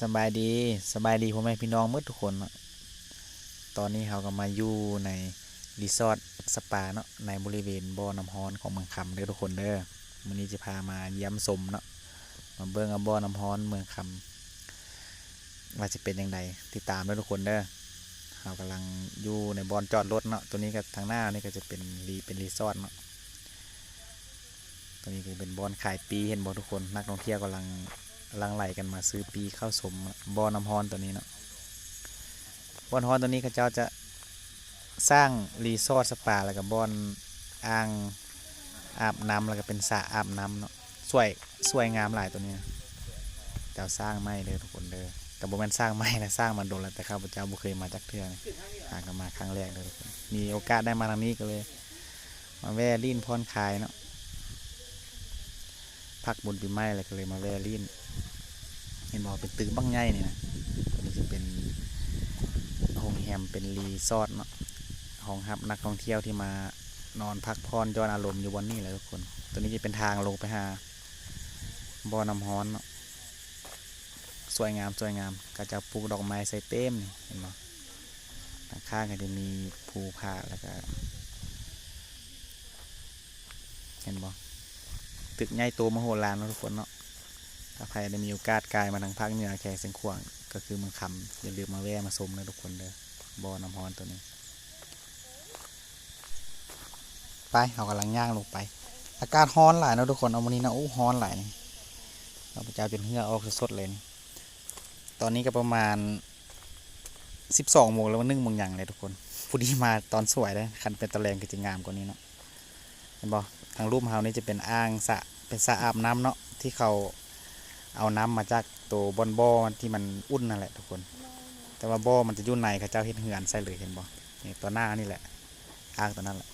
สบายดีสบายดีพ่อแม่พี่น้องเมื่อทุกคนเนาะตอนนี้เราก็มาอยู่ในรีสอร์ทสปาเนาะในบริเวณบ่อน้ำฮ้อนของเมืองคำเด้อทุกคนเด้อมื้อนี้จะพามาเยี่ยมชมเนาะมาเบิ่งเอาบ่อน้ำฮ้อนเมืองคำว่าจะเป็นยังไงติดตามเด้อทุกคนเด้อเรากำลังอยู่ในบ่อนจอดรถเนาะตัวนี้ก็ทางหน้านี่ก็จะเป็นรีเป็นรีสอร์ทเนาะตัวนี้ก็เป็นบ่อนขายปีเห็นบ่ทุกคนนักท่องเที่ยวกำลัง ลังไหลกันมาซื้อปีเข้าสมบ่อน้ำฮอนตัวนี้เนาะบ่อนฮอนตัวนี้เขาเจ้าจะสร้างรีสอร์ทสปาแล้วก็บ่อนอ่างอาบน้ำแล้วก็เป็นสระอาบน้ำเนาะสวยสวยงามหลายตัวนี้เจ้าสร้างไม่เด้อทุกคนเด้อแต่บ่แม่นสร้างไม่นะสร้างมาโดนแล้วแต่ข้าพเจ้าบ่เคยมาจักเทือนหากันมาครั้งแรกเลยทุกคนมีโอกาสได้มาทางนี้ก็เลย มาแวะลิ้นพรคลายเนาะพักบุญปีใหม่เลยก็เลยมาแวะลิ้น เห็นบอกเป็นตึกบังใหญ่นี่นะตัวนี้จะเป็นโรงแรมเป็นรีสอร์ทเนาะห้องครับนักท่องเที่ยวที่มานอนพักผ่อนย้อนอารมณ์อยู่บนนี่แหละทุกคน ตัวนี้จะเป็นทางลงไปหาบ่อน้ำฮ้อนเนาะสวยงามสวยงามก็จะปลูกดอกไม้ใส่เต็มนี่เห็นบ่ข้างก็จะมีภูผาแล้วก็เห็นบ่ตึกใหญ่โตมโหฬารเนาะทุกคนเนาะ ถ้าใครได้มีโอกาสกายมาทางภาคเหนือแขกเสียงขวางก็คือมืองคำอย่าลืมมาแวะมาชมนะทุกคนเด้อบ่อน้ำฮอนตัวนี้ ไปเรากำลังย่างลงไป อากาศฮ้อนหลายนะทุกคนเอาวันนี้นะโอ้ฮ้อนหลายนี่เราพระเจ้าจนเหงื่อออกสดๆเลย ตอนนี้ก็ประมาณสิบสองโมงแล้วมันนึ่งโมงอย่างเลยทุกคนผู้ดีมาตอนสวยเลยคันเป็นตะแลงก็จะงามกว่านี้เนาะเห็นบ่ทางรูปเฮานี่จะเป็นอ่างสะเป็นสะอาบน้ำเนาะที่เขา เอาน้ำมาจากตัวบอนบ่อที่มันอุ่นนั่นแหละทุกคน แต่ว่าบ่อมันจะยู่นในเขาเจ้าเฮ็ดเหือนใส่เลยเห็นบ่นี่ตัวหน้านี่แหละอ้างตัวนั้นแหละ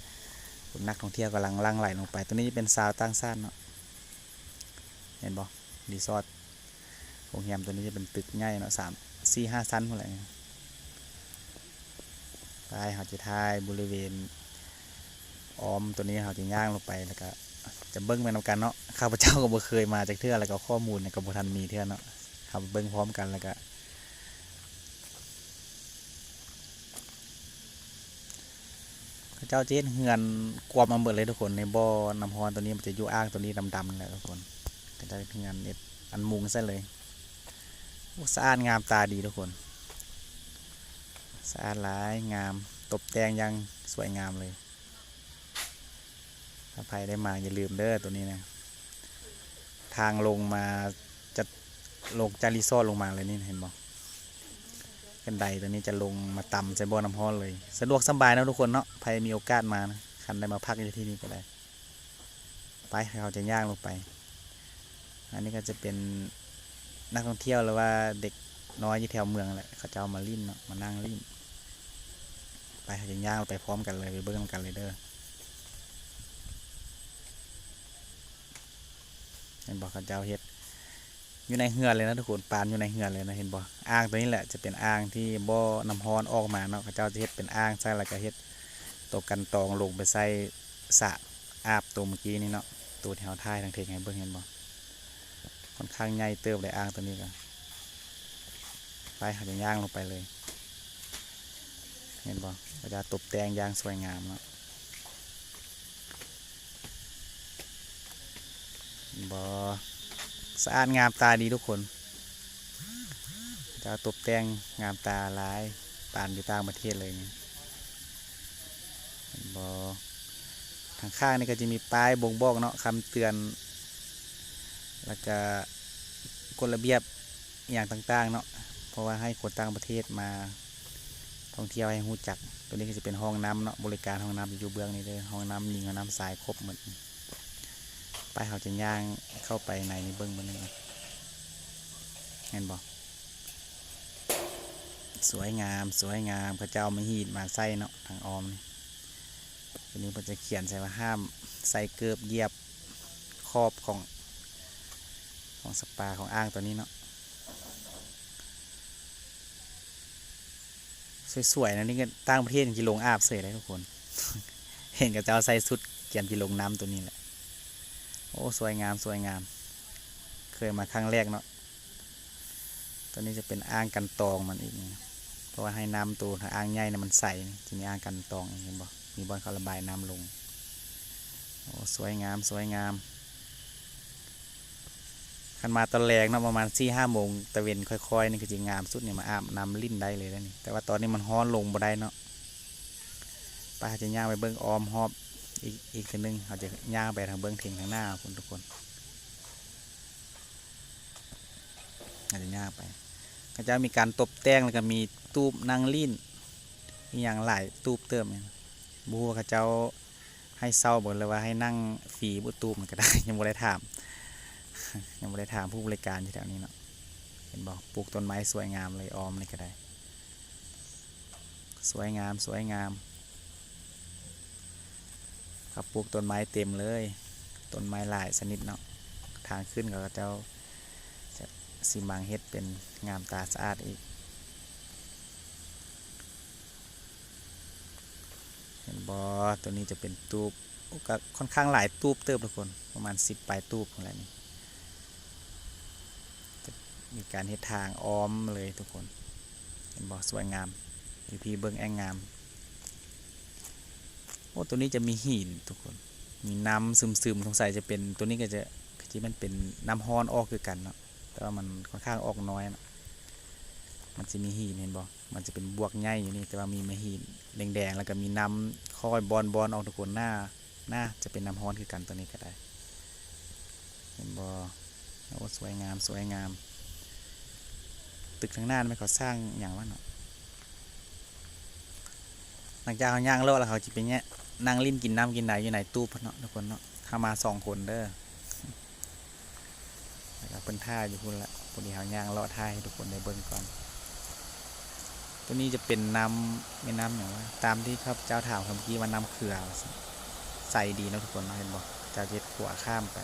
คุณนักท่องเที่ยวกำลังลังไหลลงไป ตัวนี้เป็นซาวตั้งซ่านเนาะเห็นบ่รีสอร์ทโรงแรมตัวนี้จะเป็นตึกใหญ่เนาะสามสี่ห้าชั้นอะไรไปเขาจะถ่ายบริเวณอ้อมตัวนี้เขาจะย่างลงไปแล้วก็ จะเบิ้งไปนำกันเนาะข้าพเจ้าก็บ่เคยมาจากเทื่อแล้วก็ข้อมูลเนี่ยก็บ่ทันมีเทื่อเนาะครับเบิ้งพร้อมกันแล้วก็เข้าเจ้าเจ๊เหือนกวามาเบิดเลยทุกคนในบ่อน้ำฮอนตัวนี้มันจะอยู่อ่างตัวนี้ดำๆแหละทุกคนก็จะเหือนเน็ดอันมุงซะเลยสะอาดงามตาดีทุกคนสะอาดหลายงามตกแต่งยังสวยงามเลย ถ้าใครได้มาอย่าลืมเด้อตัวนี้นะ ทางลงมาจะลงจารีสอลงมาเลยนี่เห็นบ่กันไดตัวนี้จะลงมาต่ำใส่บ่อน้ำร้อนเลย สะดวกสบายนะทุกคนเนาะใครมีโอกาสมานะคันได้มาพักอยู่ที่นี่ก็ได้ ไปเขาจะย่างลงไป อันนี้ก็จะเป็นนักท่องเที่ยวหรือว่าเด็กน้อยที่แถวเมืองแหละเขาจะเอามาลิ้นเนาะมานั่งลิ้นไปเขาจะย่างลงไปพร้อมกันเลยไปเบิ้งกันเลยเด้อ ห็นบอกเขาเจ้าเฮ็ดอยู่ในเหือนเลยนะทุกคนปานอยู่ในเหือนเลยนะเห็นบ่อ่างตัวนี้แหละจะเป็นอ่างที่บ่อน้ำฮอนออกมาเนาะเขาเจ้าจะเฮ็ดเป็นอ่างใส่แล้วก็เฮ็ดตัวกันตองลงไปใส่สระอาบตัวเมื่อกี้นี่เนาะตัวแถวท้ายทางเทงเบิ่งเห็นบ่ค่อนข้างใหญ่เติบเลยอ่างตัวนี้ก็ไปเขาจะย่างลงไปเลย เห็นบ่เขาจะตกแต่งย่างสวยงามเนาะ บอสะอาดงามตาดีทุกคนจะตกแต่งงามตาหลายปานอยู่ต่างประเทศเลยนี่บอทางข้างนี่ก็จะมีป้ายบ่งบอกเนาะคำเตือน แล้วก็กฎระเบียบอย่างต่างๆเนาะเพราะว่าให้คนต่างประเทศมาท่องเที่ยวให้รู้จัก ตัวนี้ก็จะเป็นห้องน้ำเนาะบริการห้องน้ำอยู่เบื้องนี้เลยห้องน้ำหญิงห้องน้ำชายครบหมด ไปเขาจะย่างเข้าไปในนี่เบิ้งมันเลยเห็นบอกสวยงามสวยงามพระเจ้าไม่หีดมาใส่เนาะทางออมนี่ทีนี้มันจะเขียนใส่ว่าห้ามใส่เกือบเยียบขอบของของสปาของอ่างตัวนี้เนาะสวยๆนะนี่ก็ตั้งประเทศกิลงอาบเสยเลยทุกคน เห็นกับเจ้าใส่สุดเขียนกิลงน้ำตัวนี้แหละ โอ้สวยงามสวยงาม เคยมาครั้งแรกเนาะตัวนี้จะเป็นอ่างกันตองมันอีก เพราะว่าให้น้ำตัวถ้าอ่างใหญ่เนี่ยมันใสนี่จะมีอ่างกันตองเห็นบ่มีบอลเขาระบายน้ำลงโอ้สวยงามสวยงามขันมาตอนแรกเนาะประมาณสี่ห้าโมงตะเวนค่อยๆนี่คือจะงงามสุดเนี่ยมาอาบน้ำลิ้นได้เลยแล้วนี่แต่ว่าตอนนี้มันฮ้อนลงบ่ได้เนาะไปหาจะย่างไปเบิ้งออมหอบ อีกอีกทีนึงเขาจะย่างไปทางเบิ้องเทียงทางหน้าคุณทุกคนอาจจะย่างไป ก็จะมีการตบแต่งแล้วก็มีตูบนางลิ้นมีอย่างหลายตูบเติมเนี่ยบูว่าเขาเจ้าให้เศร้าบอกเลยว่าให้นั่งฟรีบุตูบมันก็ได้ ยังไม่ได้ถาม ยังไม่ได้ถามผู้บริการที่แถวนี้เนาะเห็นบอกปลูกต้นไม้สวยงามเลยออมเลยก็ได้ สวยงามสวยงาม ครับปลูกต้นไม้เต็มเลยต้นไม้หลายชนิดเนาะทางขึ้นก็เจ้าสีมังเฮ็ดเป็นงามตาสะอาดอีก เห็นบอตัวนี้จะเป็นตูบก็ค่อนข้างหลายตูบเติบทุกคนประมาณสิบปลายตูบอะไรนี่จะมีการเฮ็ดทางอ้อมเลยทุกคน เห็นบอสวยงามพีพีเบิ้งแองงาม โอ้ตัวนี้จะมีหินทุกคน มีน้ำซึมๆสงสัยจะเป็นตัวนี้ก็จะที่มันเป็นน้ำฮ้อนออกคือกันเนาะแต่ว่ามันค่อนข้างออกน้อยนะมันจะมีหินเห็นบ่มันจะเป็นบวกใหญ่อยู่นี่แต่ว่ามีมาหินแดงๆแล้วก็มีน้ำคอยบอลบอลออกทุกคนหน้าหน้าจะเป็นน้ำฮ้อนคือกันตัวนี้ก็ได้ เห็นบ่โอ้สวยงามสวยงาม ตึกทางหน้าไม่เขาสร้างอย่างว่าเนาะหลังจากเขาย่างแล้วแล้วเขาจะเป็นเนี้ย นั่งลิ้นกินน้ำกินไหนอยู่ไหนตู้พเนาะทุกคนเนาะเข้ามาสองคนเด้อแล้วเป็นท่าอยู่พุ่นละพอดีหางยางเลาะท่าให้ทุกคนได้เบิ่งก่อน ตัวนี้จะเป็นน้ำไม่น้ำอย่างว่าตามที่ครับเจ้าถามคำเมื่อกี้ว่าน้ำเขื่อว่าซั่นใสดีนะทุกคนเห็นบอกเจ้าเจ็ดขวาข้ามไป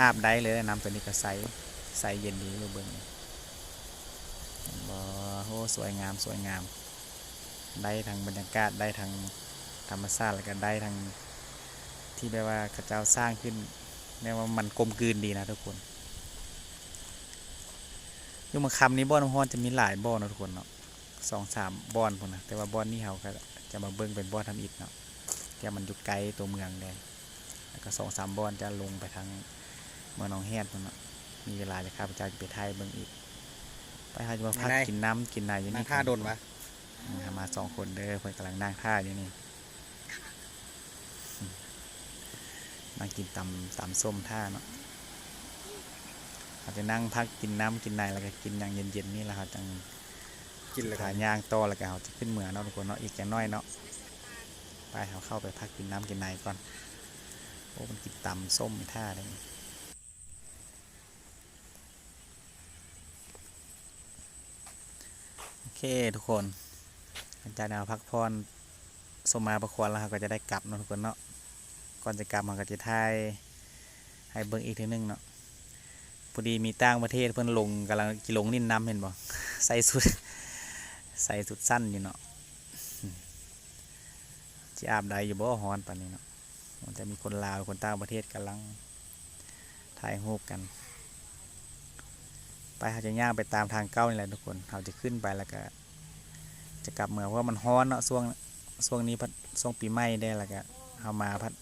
อาบได้เลยน้ำตัวนี้ก็ใสใสเย็นดีเลยเบิ่งเห็นบอโอ้สวยงามสวยงาม ได้ทางบรรยากาศได้ทาง ธรรมชาติแล้วก็ได้ทางที่แปลว่าเข้าเจ้าสร้างขึ้นเรียกว่ามันกลมกลืนดีนะทุกคนอยุ่มาคำนี้บ่อนฮอนจะมีหลายบ่อนนะทุกคนเนาะสองสามบ่อนพุ่นนะแต่ว่าบ่อนนี้เขาก็จะมาเบิ่งเป็นบ่อนทำอิฐเนาะแต่มันอยู่ไกลตัวเมืองเลยแล้วก็สองสามบ่อนจะลงไปทางเมืองหนองแฮดพุ่นเนาะมีเวลาจะข้าพเจ้าจะไปไทยเบิ่งอีกไปหาจะมาพักไหนกินน้ำกินนายอยู่นั่นี่งท่าโดนวะอืมมาสองคนเด้อเพิ่นกำลังนั่งท่าอยู่นี่อืม นั่งกินตำตำส้มท่าเนาะเขาจะนั่งพักกินน้ำกินในแล้วก็กินอย่างเย็นๆนี่แหละครับจังกินเลยขายางต่อแล้วก็เขาจะขึ้นเหมืองเนาะทุกคนเนาะอีกอย่างน้อยเนาะไปเขาเข้าไปพักกินน้ำกินในก่อนโอ้มันกินตำส้มท่าเลยโอเคทุกคนหลังจากเราพักผ่อนสมมาประควรแล้วก็จะได้กลับเนาะทุกคนเนาะ ก่อนจะกลับมันก็จะทายให้เบิ่งอีกทีนึงเนาะพอดีมีต่างประเทศเพิ่นลงกำลังกิลงนิ่นน้ำเห็นบ่ใส่สุดใส่สุดสั้นอยู่เนาะอืมสิอาบใดอยู่บ่ฮ้อนปานนี้เนาะมันจะมีคนลาวคนต่างประเทศกำลังถ่ายรูปกัน ไปเขาจะย่างไปตามทางเก้านี่แหละทุกคนเขาจะขึ้นไปแล้วก็ จะกลับเมืองเพราะมันฮ้อนเนาะช่วงช่วงนี้พัดช่วงปีใหม่ได้แล้วก็เขามาพัด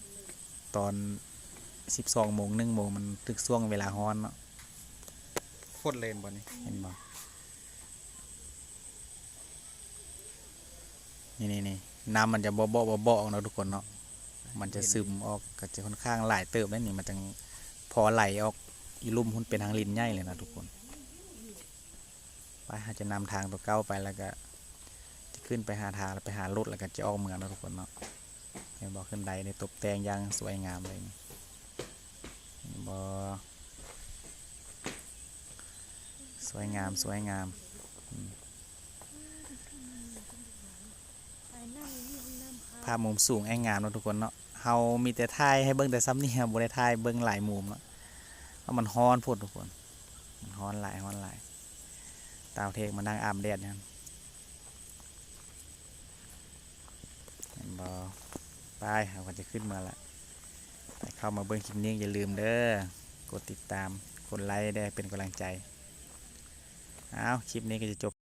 ตอนสิบสองโมงหนึ่งโมงมันถึกช่วงเวลาฮ้อนเนาะโคตรเลนบอลนี่เห็นบ่นี่นี่นี่น้ำมันจะบ่บ่บ่บ่ออกเนาะทุกคนเนาะมันจะซึมออกก็จะค่อนข้างหลายเติบแล้วนี่มันจังพอไหลออกอีลุ่มหุ่นเป็นทางลินใหญ่เลยนะทุกคนไปหาจะนำทางตัวเก้าไปแล้วก็จะขึ้นไปหาทางแล้วไปหารถแล้วก็จะออกเมืองเนาะทุกคนเนาะ เห็นบ่ขึ้นใดในตกแต่งอย่างสวยงามเลยนี่เห็นบ่สวยงามสวยงามอืมภาพมุมสูงแองงามเนาะทุกคนเนาะเฮามีแต่ถ่ายให้เบิ่งแต่ซ้ำนี่ครับบ่ได้ถ่ายเบิ่งหลายมุมเนาะเพราะมันฮ้อนโพดทุกคนมันฮ้อนหลายฮ้อนหลายตาวเทกมานั่งอาบแดดเนี่ยเห็นบ่ ไปเราก็จะขึ้นมาละเข้ามาเบิ้งคลิปนี้อย่าลืมเด้อกดติดตามกดไลค์ได้เป็นกำลังใจอ้าวคลิปนี้ก็จะจบ